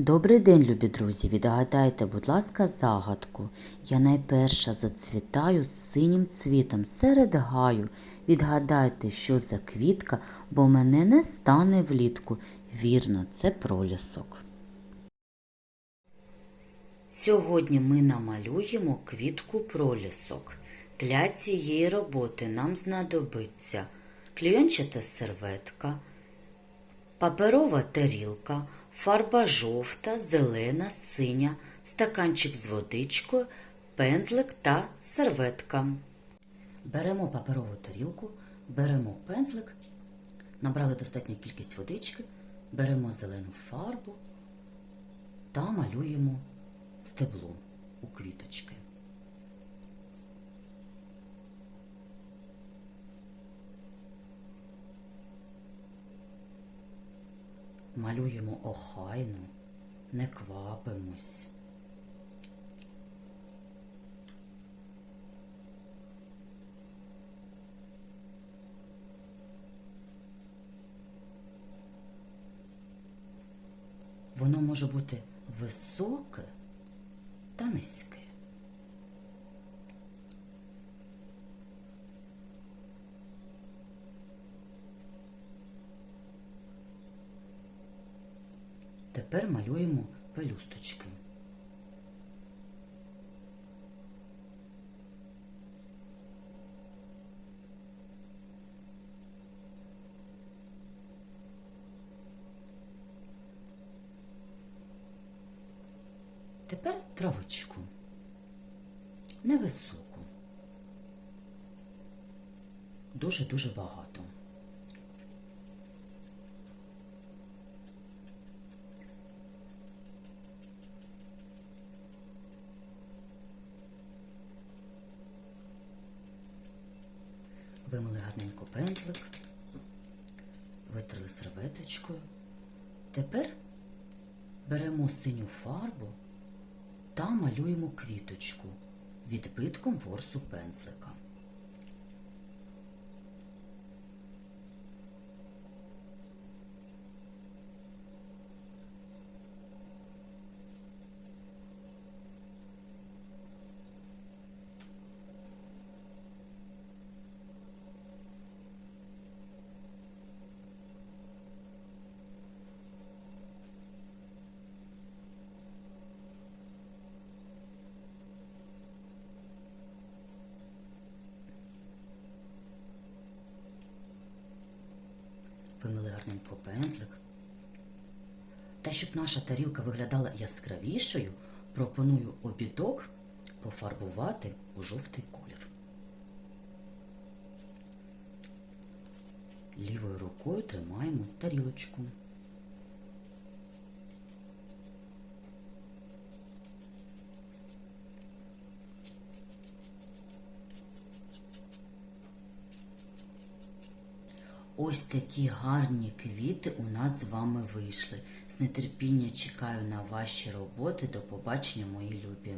Добрий день, любі друзі! Відгадайте, будь ласка, загадку. Я найперша зацвітаю синім цвітом серед гаю. Відгадайте, що за квітка, бо мене не стане влітку. Вірно, це пролісок. Сьогодні ми намалюємо квітку пролісок. Для цієї роботи нам знадобиться клейончата серветка, паперова тарілка, фарба жовта, зелена, синя, стаканчик з водичкою, пензлик та серветка. Беремо паперову тарілку, беремо пензлик, набрали достатню кількість водички, беремо зелену фарбу та малюємо стебло у квіточки. Малюємо охайно, не квапимось. Воно може бути високе та низьке. Тепер малюємо пелюсточки. Тепер травичку. Невисоку. Дуже-дуже багато. Вимили гарненько пензлик, витерли серветочкою. Тепер беремо синю фарбу та малюємо квіточку відбитком ворсу пензлика. Вимили гарненько пензлик. Та щоб наша тарілка виглядала яскравішою, пропоную обідок пофарбувати у жовтий колір. Лівою рукою тримаємо тарілочку. Ось такі гарні квіти у нас з вами вийшли. З нетерпіння чекаю на ваші роботи. До побачення, мої любі.